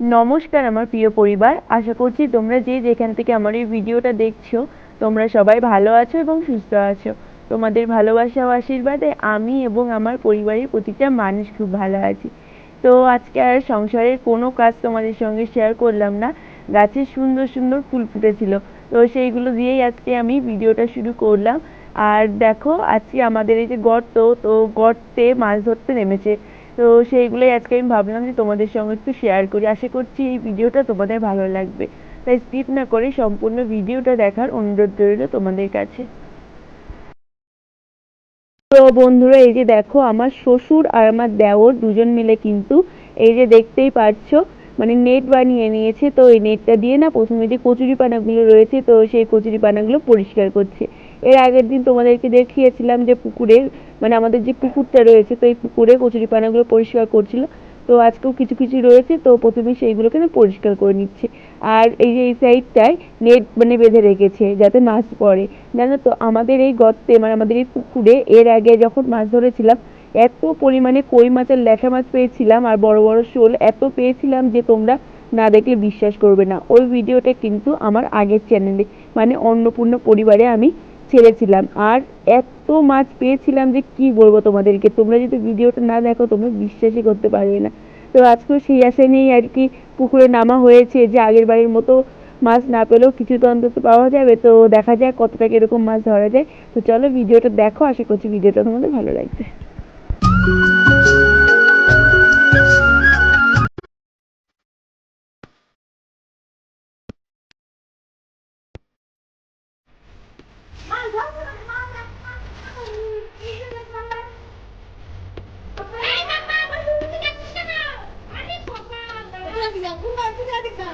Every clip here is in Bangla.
নমস্কার আমার প্রিয় পরিবার, আশা করছি তোমরা যে যেখান থেকে আমার এই ভিডিওটা দেখছ, তোমরা সবাই ভালো আছো এবং সুস্থ আছো। তোমাদের ভালোবাসা ও আশীর্বাদে আমি এবং আমার পরিবারের প্রতিটা মানুষ খুব ভালো আছি। তো আজকে আর সংসারের কোনো কাজ তোমাদের সঙ্গে শেয়ার করলাম না। গাছে সুন্দর সুন্দর ফুল ফুটেছিল। তো সেইগুলো দিয়েই আজকে আমি ভিডিওটা শুরু করলাম। আর দেখো, আজকে আমাদের এই যে গর্ত, তো গর্তে মাছ ধরতে নেমেছে। তো সেইগুলোই আজকে আমি ভাবলাম যে তোমাদের সঙ্গে একটু শেয়ার করি। আশা করছি এই ভিডিওটা তোমাদের ভালো লাগবে। তাই স্কিপ না করে সম্পূর্ণ ভিডিওটা দেখার অনুরোধ রইল তোমাদের কাছে। তো বন্ধুরা, এই যে দেখো, আমার শ্বশুর আর আমার দেওর দুজন মিলে কিন্তু এই যে দেখতেই পারছ মানে নেট বানিয়ে নিয়েছে। তো এই নেটটা দিয়ে না প্রথমে যে কচুরি পানাগুলো রয়েছে, তো সেই কচুরি পানাগুলো পরিষ্কার করছে। এর আগের দিন তোমাদেরকে দেখিয়েছিলাম যে পুকুরে মানে আমাদের যে পুকুরটা রয়েছে, তো এই পুকুরে কচুরি পানাগুলো পরিষ্কার করছিল। তো আজকেও কিছু কিছু রয়েছে, তো প্রথমে সেইগুলোকে না পরিষ্কার করে নিচ্ছে। আর এই যে এই সাইডটায় নেট মানে বেঁধে রেখেছে, যাতে মাছ পড়ে। জানো তো, আমাদের এই গর্তে মানে আমাদের এই পুকুরে, এর আগে যখন মাছ ধরেছিলাম, এত পরিমাণে কই মাছের, ল্যাঠা মাছ পেয়েছিলাম, আর বড় বড় শোল, এত পেয়েছিলাম যে তোমরা না দেখলে বিশ্বাস করবে না। ওই ভিডিওটা কিন্তু আমার আগের চ্যানেলে মানে অন্নপূর্ণ পরিবারে আমি ছেড়েছিলাম। আর এত মাছ পেয়েছিলাম যে কি বলব তোমাদেরকে? তোমরা যদি ভিডিওটা না দেখো, তোমরা বিশ্বাসই করতে পারবে না। তো আজকেও সেই আশা নিয়েই আর কি পুকুরে নামা হয়েছে যে আগের বাড়ির মতো মাছ না পেলেও কিছু তো অন্তত পাওয়া যাবে। তো দেখা যায় কতটা এরকম মাছ ধরা যায়। তো চলো ভিডিওটা দেখো। আশা করছি ভিডিওটা তোমাদের ভালো লাগবে।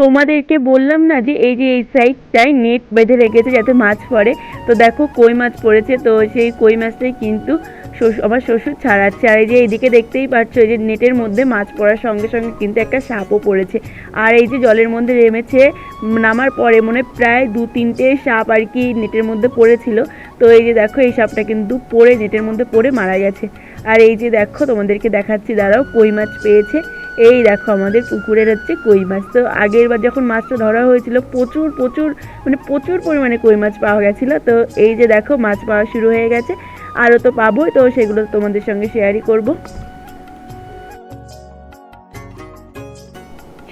তোমাদেরকে বললাম না যে এই যে এই সাইডটায় নেট বেঁধে রেখেছে যাতে মাছ পড়ে? তো দেখো কই মাছ পড়েছে, তো সেই কই মাছটাই কিন্তু আমার শ্বশুর ছাড়াচ্ছে। আর এই যে এইদিকে দেখতেই পাচ্ছ, এই যে নেটের মধ্যে মাছ পড়ার সঙ্গে সঙ্গে কিন্তু একটা সাপও পড়েছে। আর এই যে জলের মধ্যে নেমেছে, নামার পরে মনে প্রায় দু তিনটে সাপ আর কি নেটের মধ্যে পড়েছিল। তো এই যে দেখো এই সাপটা কিন্তু পড়ে, নেটের মধ্যে পড়ে মারা গেছে। আর এই যে দেখো তোমাদেরকে দেখাচ্ছি, দাঁড়াও কই মাছ পেয়েছে। এই দেখো আমাদের পুকুরের হচ্ছে কই মাছ। তো আগের বার যখন মাছটা ধরা হয়েছিল, প্রচুর প্রচুর মানে প্রচুর পরিমাণে কই মাছ পাওয়া গেছিল। তো এই যে দেখো মাছ পাওয়া শুরু হয়ে গেছে। আরও তো পাবোই, তো সেগুলো তোমাদের সঙ্গে শেয়ারই করব।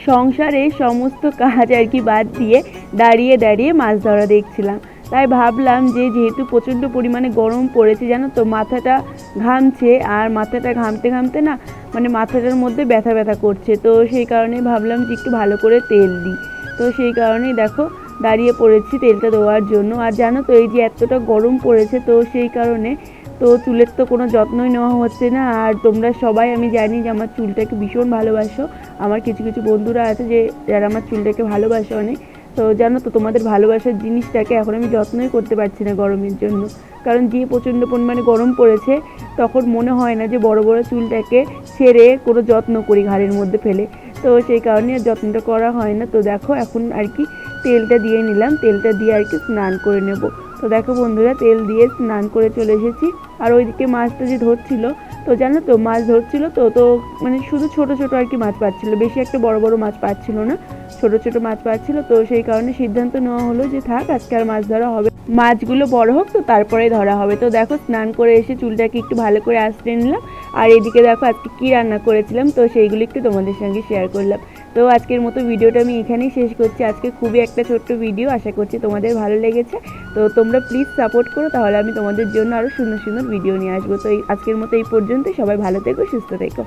সংসারে সমস্ত কাজ আর কি বাদ দিয়ে দাঁড়িয়ে দাঁড়িয়ে মাছ ধরা দেখছিলাম। তাই ভাবলাম যে যেহেতু প্রচণ্ড পরিমাণে গরম পড়েছে জানো তো, মাথাটা ঘামছে। আর মাথাটা ঘামতে ঘামতে না মানে মাথাটার মধ্যে ব্যথা ব্যথা করছে। তো সেই কারণে ভাবলাম যে একটু ভালো করে তেল দিই। তো সেই কারণেই দেখো, দাঁড়িয়ে পড়েছি তেলটা দেওয়ার জন্য। আর জানো তো, এই যে এতটা গরম পড়েছে, তো সেই কারণে তো চুলের তো কোনো যত্নই নেওয়া হচ্ছে না। আর তোমরা সবাই, আমি জানি যে আমার চুলটাকে ভীষণ ভালোবাসো। আমার কিছু কিছু বন্ধুরা আছে যে, যারা আমার চুলটাকে ভালোবাসে অনেক। তো জানো তো, তোমাদের ভালোবাসার জিনিসটাকে এখন আমি যত্নই করতে পারছি না গরমের জন্য। কারণ যে প্রচণ্ড পরিমাণে গরম পড়েছে, তখন মনে হয় না যে বড় বড় চুলটাকে ছেড়ে কোনো যত্ন করি ঘাড়ের মধ্যে ফেলে। তো সেই কারণে আর যত্নটা করা হয় না। তো দেখো, এখন আর কি তেলটা দিয়ে নিলাম। তেলটা দিয়ে আর কি স্নান করে নেব। তো দেখো বন্ধুরা, তেল দিয়ে স্নান করে চলে এসেছি। আর ওইদিকে মাছটা যে ধরছিল তো জানো তো, মাছ ধরছিল তো তো মানে শুধু ছোট ছোট আর কি মাছ পাচ্ছিল, বেশি একটা বড় বড় মাছ পাচ্ছিল না, ছোট ছোট মাছ পাচ্ছিল তো সেই কারণে সিদ্ধান্ত নেওয়া হলো যে থাক, আজকে আর মাছ ধরা হবে মাছগুলো বড় হোক, তো তারপরে ধরা হবে। তো দেখো, স্নান করে এসে চুলটাকে একটু ভালো করে আঁচড়ে নিলাম। আর এদিকে দেখো, আজকে কী রান্না করেছিলাম, তো সেইগুলো একটু তোমাদের সঙ্গে শেয়ার করলাম। তো আজকের মতো ভিডিওটা আমি এখানেই শেষ করছি। আজকে খুবই একটা ছোট্ট ভিডিও আশা করছি তোমাদের ভালো লেগেছে। তো তোমরা প্লিজ সাপোর্ট করো, তাহলে আমি তোমাদের জন্য আরও সুন্দর সুন্দর ভিডিও নিয়ে আসব। তো আজকের মতো এই পর্যন্তই। সবাই ভালো থেকো, সুস্থ থেকো।